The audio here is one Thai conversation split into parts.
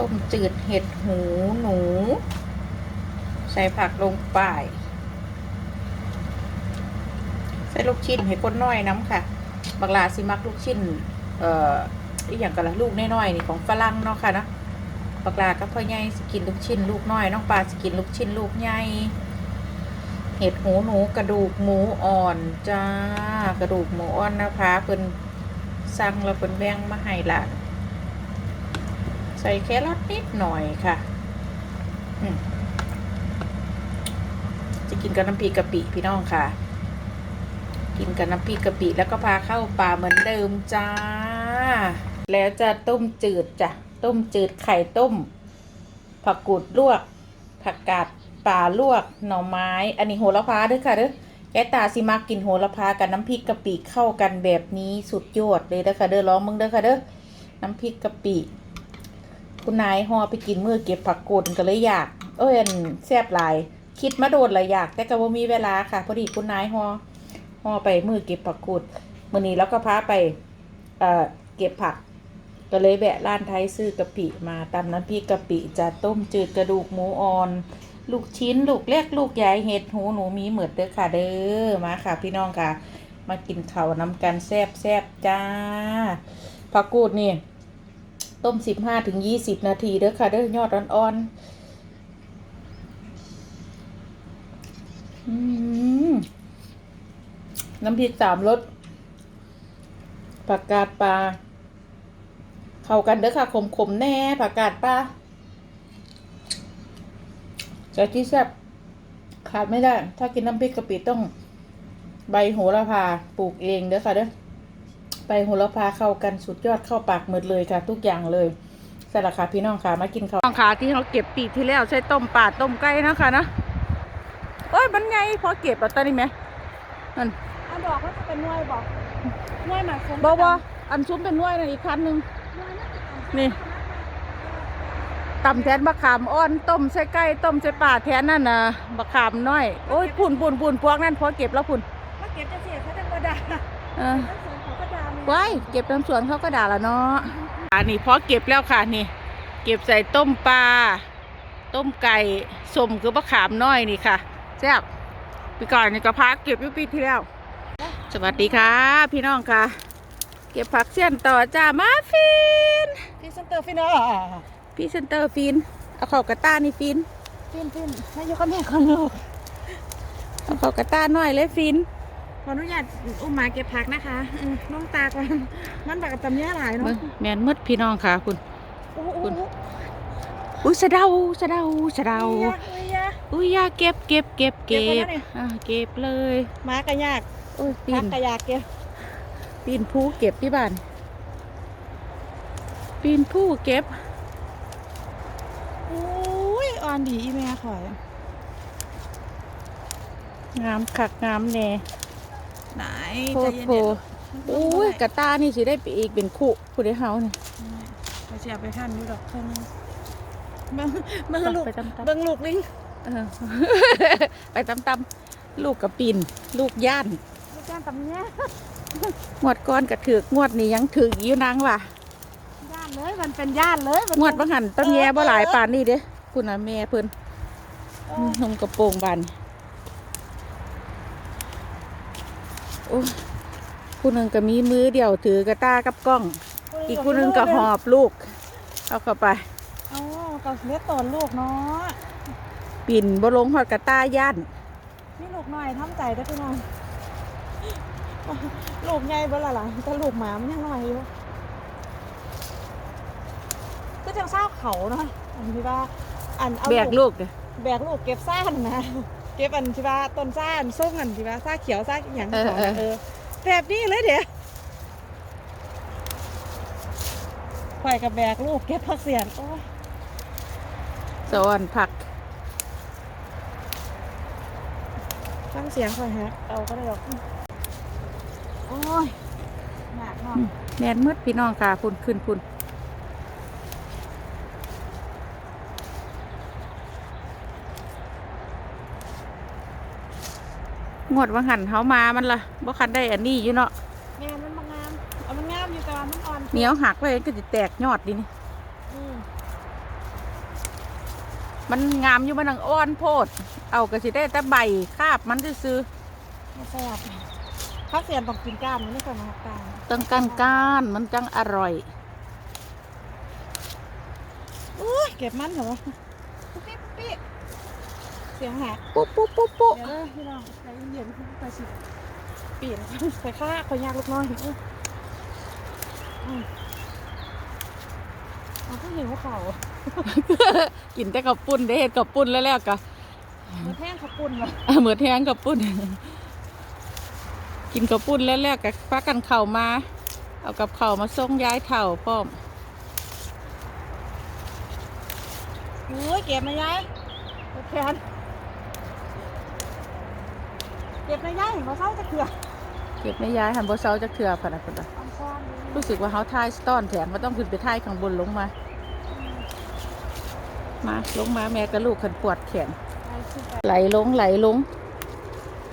ต้มจืดเห็ดหูหนู ใส่ผักลงไป ใส่ลูกชิ้นให้คนน้อยน้ำค่ะ บักลาสิมักลูกชิ้น เอ่ออีกอย่างกันละลูกน้อยๆนี่ของฝรั่งเนาะค่ะเนาะบักลากับพ่อใหญ่สกินลูกชิ้นลูกน้อยน้องปลาสกินลูกชิ้นลูกใหญ่เห็ดหูหนูกระดูกหมูอ่อนจ้ากระดูกหมูอ่อนนะคะเพิ่นสั่งแล้วเพิ่นแบ่งมาให้หลาน ใส่แครอทนิดหน่อยค่ะจะกินกับน้ำพริกกะปิพี่น้องค่ะ กินกับน้ำพริกกะปิแล้วก็พาเข้าป่าเหมือนเดิมจ้า แล้วจะต้มจืดจ้ะต้มจืดไข่ต้ม ผักกูดลวก ผักกาดป่าลวก หน่อไม้ อันนี้โหระพาด้วยค่ะเด้อแกตาสิมากินโหระพากับน้ำพริกกะปิเข้ากันแบบนี้สุดยอดเลยเด้อค่ะเด้อลองมึงเด้อค่ะเด้อน้ำพริกกะปิ คุณนายหอไปกินมือเก็บผักกูดก็เลยอยาก เอ้ยอันแซ่บหลาย คิดมาโดนหลยอยาก แต่ก็บ่มีเวลาค่ะ พอดีคุณนายหอหอไปมือเก็บผักกูดมื้อนี้แล้วก็พาไปเอ่อเก็บผัก ก็เลยแวะร้านไทยซื้อกะปิมาตำน้ำพริกกะปิจะต้มจืดกระดูกหมูอ่อน ลูกชิ้นลูกเล็กลูกใหญ่เห็ดหูหนูมีเหมือดเด้อค่ะเด้อมาค่ะ พี่น้องค่ะ มากินข้าวน้ำกันแซ่บแซ่บจ้าผักกูดนี่ ต้มสิบห้าถึงยี่สิบนาทีเด้อค่ะเด้อยอดอ่อนๆอืมน้ำพริกสามรสผักกาดปลาเข้ากันเด้อค่ะขมๆแน่ผักกาดปลาจะที่แซ่บขาดไม่ได้ ถ้ากินน้ำพริกกะปิต้องใบโหระพาปลูกเองเด้อค่ะเด้อ ใบโหระพาเข้ากันสุดยอดเข้าปากหมดเลยค่ะ ทุกอย่างเลยสลัดค่ะพี่น้องค่ะมากินข้าวน้องค่ะที่เขาเก็บปีที่แล้วใช้ต้มปลาต้มไก่นะคะนะเอ้ยมันไงพอเก็บแล้วตอนนี้ไหมนั่นอันดอกก็จะเป็นหน่วยบอกหน่วยหมายความบอกว่าอันซุ้มเป็นหน่วยนะอีกคันหนึ่งนี่ตำแทนบะขามอ่อนต้มใส่ไก่ต้มใส่ปลาแทนนั่นนะบะขามน้อยโอ้ยปุ่นปุ่นปุ่นพวกนั่นพอเก็บแล้วปุ่นว่าเก็บจะเสียเขาจะกระดาษ ว้ายเก็บน้ำสวนเขาก็ด่าละเนาะอันนี้พอเก็บแล้วค่ะนี่ เก็บใส่ต้มปลาต้มไก่สมคือบะขามน้อยนี่ค่ะแซ่บปีก่อนนี่ก็พักเก็บอยู่ปีที่แล้ว สวัสดีค่ะ พี่น้องค่ะ เก็บผักเสี้ยนต่อจ้ามาฟินพรีเซนเตอร์ฟินอะพรี่เซนเตอร์ฟินเอาเข้ากระต้านี่ฟินฟินฟินให้ยกกับแม่คนลูกเอาเข้ากระต้าน้อยเลยฟิน ขออนุญาตอุ้มหมาเก็บผักนะคะเออน้องตาก่อนมันแบบกับตำเนี้ยหลายเบิ่เนาะงแมนมืดพี่น้องค่ะคุณ โอ้โหคุณ อุ้ยสะเดาสะเดาสะเดาอุ้ยยะอุ้ยยะอุ้ยอยาเก็บเก็บเก็บเก็เก็บบไว้แล้วนี่อะเก็บเลยหมากระยากโอ้ยปีผันกกระยากเก็บปีนผู้เก็บที่บ้านปีนผู้เก็บอุ้ยอ่อนดีอีแม่ข่อยงามคักงามแน่ ไหนโพใจดเย็นโพๆอุ้ยกระตานี่สิได้ไปอีกเป็นคู่ผู้ได้เฮาเนี่ยไปเสียไปทันอยู่ดอกเท่านั้นเบิ่งเบิ่งลูกไปตำๆเบิ่งลูกลิงเออ ไปตำตำๆลูกกระปีนลูกย่านลูกแก้มตำเนี้ยงวดก้อนกระถือกงวดนี้ยังถือกอยู่นางว่ะย่านเลยมันเป็นย่านเลยมันงวดบังหันต้นแย่บ่หลายปานนี่เด้คุณน่ะแม่เพิ่นเออนุ่งกระโปรงบาน โอ้ยผู้หนึ่งก็มีมือเดียวถือกระตากับกล้อง อีกผู้หนึ่งก็หอบลูก เอาเข้าไปเอ๋อก็เลี้ยงตอนลูกเนาะปิ่นบ่ลงหอดกระตาย่านนี่ลูกหน่อยทำใจได้อพี่น้องลูกใหญ่เบ่ละล่ะแต่ลูกหมามันยังน้อยอยู่ก็จังเศร้าเขาเนาะอันที่ว่า อันเอาแบกลูกเด้อแบกลูกเก็บซ่านนะ เก็บอันที่ว่าต้นซ่านส้มอันที่ว่าซ่าเขียวซ่าอหย่างของน่ะเออแบบนี้เลยเดี๋ยวข่อยกับแบกลูกเก็บผักเสียนโอ้ยสอนผักฟังเสียงข่อยฮะเอาก็ได้หรอกโอ้ยหนักเนาะแมนมืดพี่น้องค่ะพุ่นขึ้นพุ่น งวดว่าหันเฮามามันละบ่คันได้อันนี้อยู่เนาะแม่มันมางามเอามันงามอยู่แต่ว่ามันอ่อนเหนียวหักไว้ก็จะแตกยอดดินี่อืมมันงามอยู่มันนังอ้อนโพด เอากระสิได้แต่ใบคาบมันซื้อไม่แซ่บข้าวเสียนต้องกินก้านมันไม่เคยมาหักก้านๆตั้งก้านก้านๆมันจังอร่อย อุ้ยเก็บมันเหรอวะปุ๊บปิ๊บปุ๊บปิ๊บเสียงแหกปุ๊บปุ๊บปุ๊บปุ๊บเดี๋ยวเลยพี่น้องใจเย็นๆไปสิเปลี่ยนไปค่าคนยากลูกน้อยอุ้ยอืมเอาผู้หญิงเขาเข่ากินแต่กับปุ้นได้เห็ดกับปุ้นแล้วแล้วก็เหมือนแท่งขับปุ่นเลยเหมือนแทงกับปุ้น กินกับปุ้นแล้วแล้วก็พักกันเข่าวมา เอากับเข่าวมาส่งย้ายเถ่าพร้อมโอ้ยเก็บมายายเก็บแขน เก็บมายายเห็นเขาเศร้าจะเถื่อเก็บไม่ย้ายหันบ่เซาจักเถื่อพะนะพุ่นน่ะตอนซ้อนเลยรู้สึกว่าเฮาทายสตอนแถมว่าต้องขึ้นไปทายข้างบนลงมา มาลงมาแม่กับลูกขันปวดแขน ไปขึ้นไปไหลลงไหลลง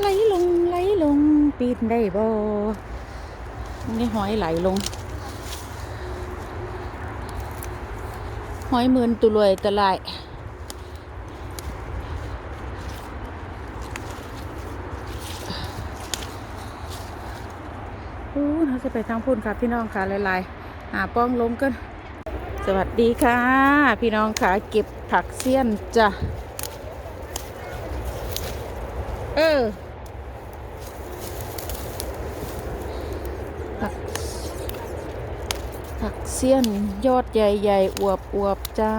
ไหลลงไหลลงปีนได้บ่นี่หอยไหลลง หอยหมื่นตุลวยตะลาย อู้เราจะไปทางพุ่นค่ะพี่น้องค่ะลายๆหาป้องลงกัน สวัสดีค่ะ พี่น้องค่ะเก็บผักเสี้ยนจ้ะ เออผักผักเสี้ยนยอดใหญ่ๆอวบๆจ้า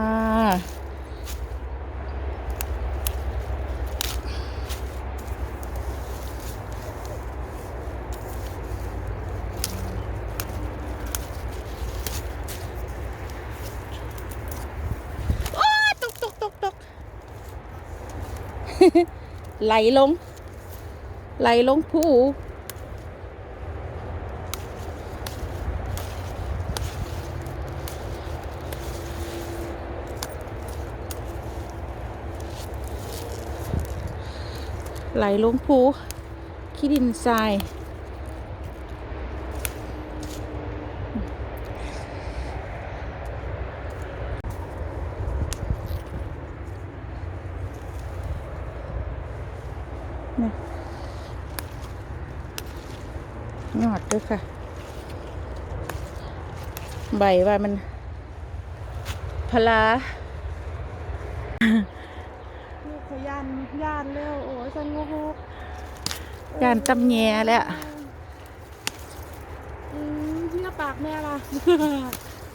โอ้ยตกตกตกตก ไหลลง ไหลลงผู้ไหลลงภูขี้ดินทราย ยอดด้วยค่ะ ใบว่ามันพลาลูกเขายานยานเร็วโอ้ยสงบยานตำแยแล้วอืมเนื้อปากแม่ล่ะ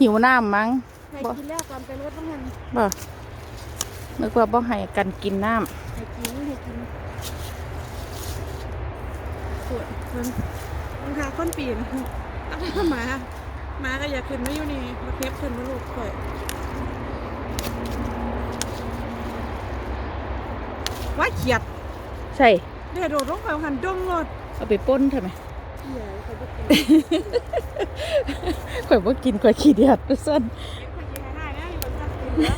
หิวน้ำมั้งให้บ่กินแล้วก่อนไปรถต้องหันบ่นึกว่าบ่ให้กันกินน้ให้กินให้กิน ปวดคนรองเท้าค้นปีนเอาถ้าหมาหมาก็อย่าขึ้นไม่อยู่นี่มาเทปขึ้นมาลูกข่อยว่าเขียดำใช่เดี๋ยวโดดลงไปหันดงรถเอาไปป้นใช่ไหมเหี้ยเขาจะกินข่อยบ่กินข่อยขี้เดียดด้วยซ้นเขากินง่ายๆนะอยู่บนชั้นกินแล้ว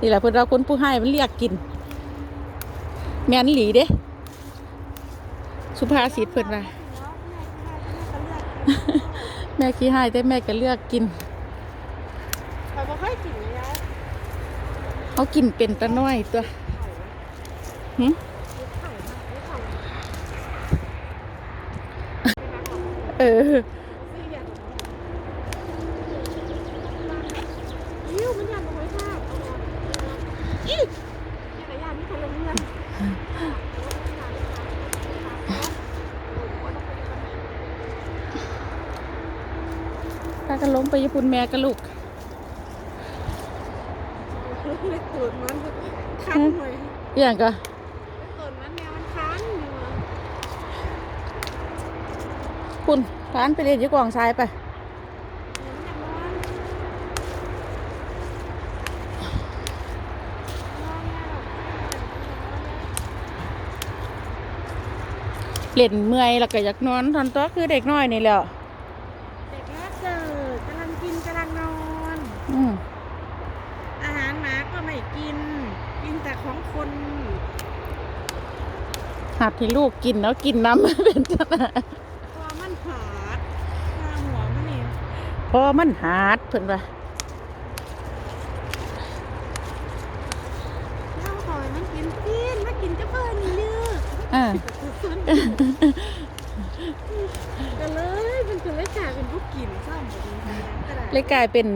นี่แหละเพิ่นเราคนผู้ให้มันเรียกกิน แม่นหลีเด้ สุภาษิตเพิ่นว่าแม่ขี้ให้แต่แม่ก็เลือกกินเขาบอกให้กินเลยนะเขากินเป็นตะน้อยตัวหึเออ ยิ้วมันยันเอาไว้ค่ะอีจักรยานนี่เขาลงเงิน ถ้ากันลงไปญี่ปุ่นแม่กับลูกเล็กตูดมันคันหน่อยอหย่างก็ตูดมันแมวมันคันอยู่อะคุณร้านไปเรียนอยู่กองทรายไปเดี๋ยวมันอยากนอนนอนแล้วเล่นเมื่อยแล้วก็อยากนอนทอนตัวคือเด็กน้อยนี่แหละ หับที่ลูกกินแล้วกินน้ำเป็นจังพอมันหาดข้างหัวมันเองพอมันหาดเพื่อนวะาน้ำหอยมันกินกินมันกินจะเพิ่นนี่ลืออ่าก็เลยมันก็เลยกลายเป็นลูกกินซ้ำแบบนี้เลยกลายเป็น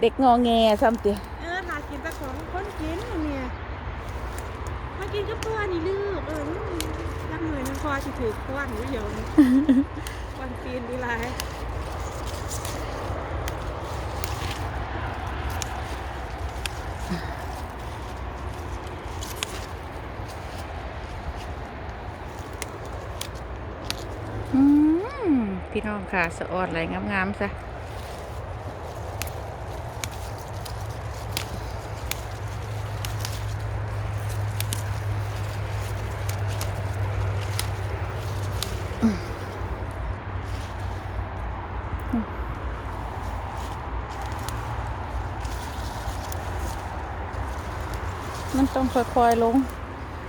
เด็กงอแงซ้ำเตี้ย อสิถือควันอยู่เดียวนี่ควันปีนดีไรอืมพี่น้องค่ะสะออดอะไรงามๆซะ ค่อยๆลง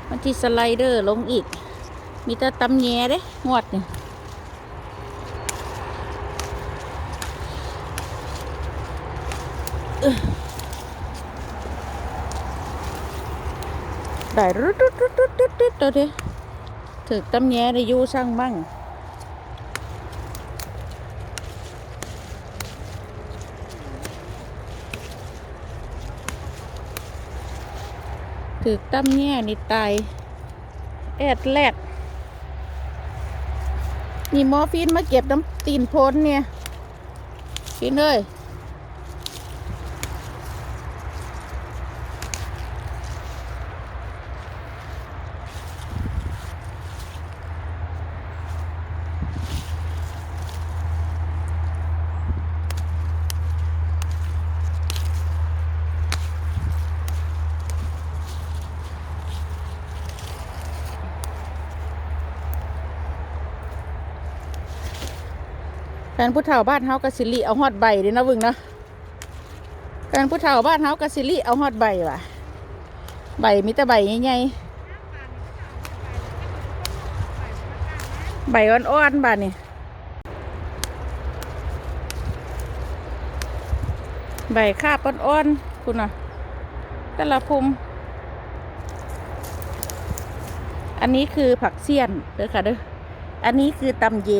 มันที่สไลเดอร์ลงอีก มีแต่ตำแยเด้งวดนี่ได้รุดรุดรุดรุดรุดรุดตัวเด้ถึกตำแยได้ยู่ช่างบ้าง ถือตั้มแยนี่ตายแอดแลดนี่มอฟีนมาเก็บน้ำตีนพ้นเนี่ยกินเลย แฟนผู้เฒ่าบ้านเฮากะสิริเอาฮอดใบเด้นะวึงนะแฟนผู้เฒ่าบ้านเฮากะสิริเอาฮอดใบว่ะ ใบมีแต่ใบใหญ่ๆใบอ่อนๆบาดนี่ใบคาบอ่อนๆคุณน่ะแต่ละภูมิอันนี้คือผักเสี้ยนเด้อค่ะเด้อ อันนี้คือตำเย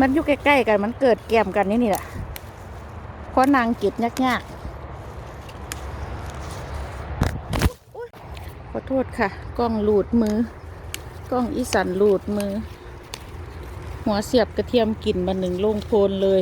มันอยู่ใกล้ๆกัน มันเกิดแกมกันนี่นี่แหละเพราะนางเก็บยากๆขอโทษค่ะ กล้องหลูดมือ กล้องอีสันหลูดมือ หัวเสียบกระเทียมกลิ่นมาหนึ่งลงโพนเลย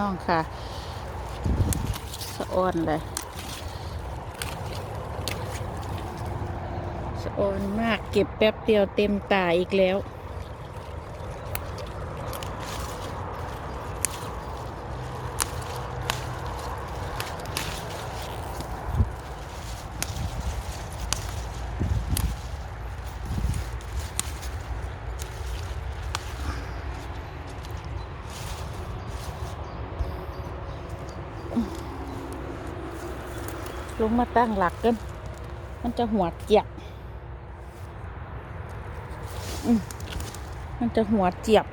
น้องค่ะ สะออนเลย สะออนมากเก็บแป๊บเดียวเต็มตาอีกแล้ว ลงมาตั้งหลักกัน มันจะหัวเจียบมมันจะหัวเจียบ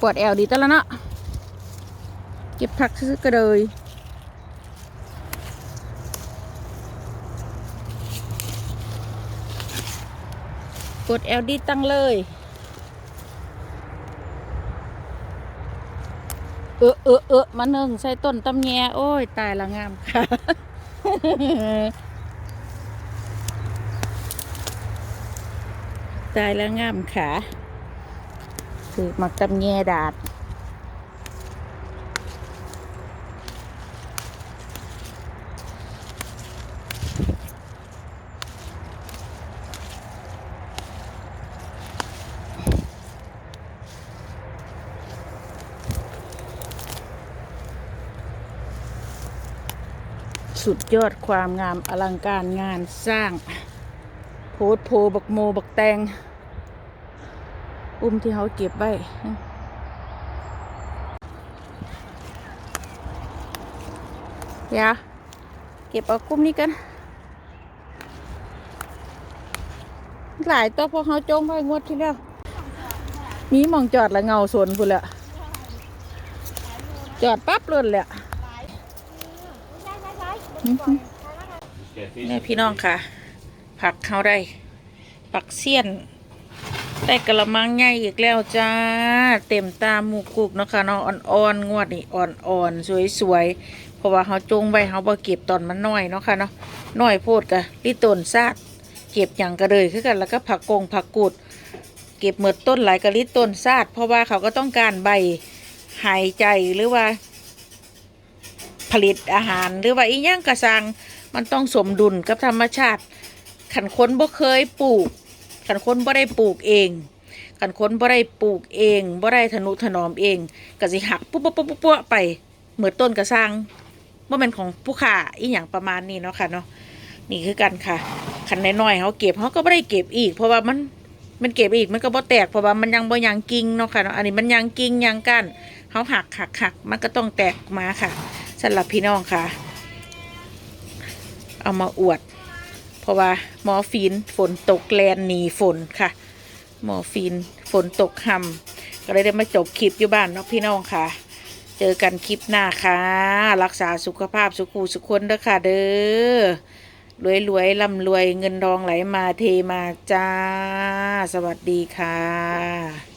ปวดแอวดีต่ละเนาะเก็บผักซื้อก็เลยกด LD ตั้งเลยเออเออเออมาหนึ่งใส่ต้นตำแยโอ้ย ตายละงามค่ะ ตายล้วงามขา คือมักตำแยดาดสุดยอดความงามอลังการงานสร้าง โพดโพบักโมบักแตง อุ้มที่เขาเก็บไว้เดี๋ยวเก็บเอากุ้มนี้กัน หลายตัวพอเขาจงไว้งวดที่แล้วมีมองจอดและเงาสนพุ่นละจอดปั๊บเลยแหละนี่พี่น้องค่ะ ผักเขาได้ ปักเสี้ยน ได้กระมังใหญ่อีกแล้วจ้า เต็มตาหมูกุกนะคะเนาะอ่อนๆงวดนี่อ่อนๆสวยๆเพราะว่าเขาจงไว้เขาบ่เก็บตอนมันน้อยเนาะค่ะเนาะน้อยโพดกะลิต้นซาดเก็บอย่างกระเลยคือกันแล้วก็ผักกงผักกูด เก็บเมือต้นหลายกะลิต้นซาดเพราะว่าเขาก็ต้องการใบหายใจหรือว่า ผลิตอาหารหรือว่าอีหยังกระสังมันต้องสมดุลกับธรรมชาติขันคนบ่เคยปลูก ขันคนบ่ได้ปลูกเองขันคนบ่ได้ปลูกเองบ่ได้ทนุถนอมเองก็สิหักปุ๊บปุ๊บปุ๊บปุ๊บไปเหมือนต้นกระสังบ่แม่นของผู้ค้าอีหยังประมาณนี้เนาะค่ะเนาะนี่คือกันค่ะขันน้อยๆเขาเก็บเขาก็บ่ได้เก็บอีก เพราะว่ามันมันเก็บอีกมันก็บ่แตกเพราะว่ามันยังบ่ยังกิ่งเนาะค่ะเนาะอันนี้มันยังกิ่งยังก้นเขาหักหักหักมันก็ต้องแตกมาค่ะสำหรับพี่น้องค่ะ เอามาอวด ราะว่าหมอฟีนฝนตกแลนหนีฝนค่ะหมอฟีนฝนตกหำก็เลยได้มาจบคลิปอยู่บ้านเนาะพี่น้องค่ะ เจอกันคลิปหน้าค่ะ รักษาสุขภาพสุขูสุขคนเด้อค่ะเด้อรวยรวยๆร่ำรวยเงินทองไหลมาเทมาจ้า สวัสดีค่ะ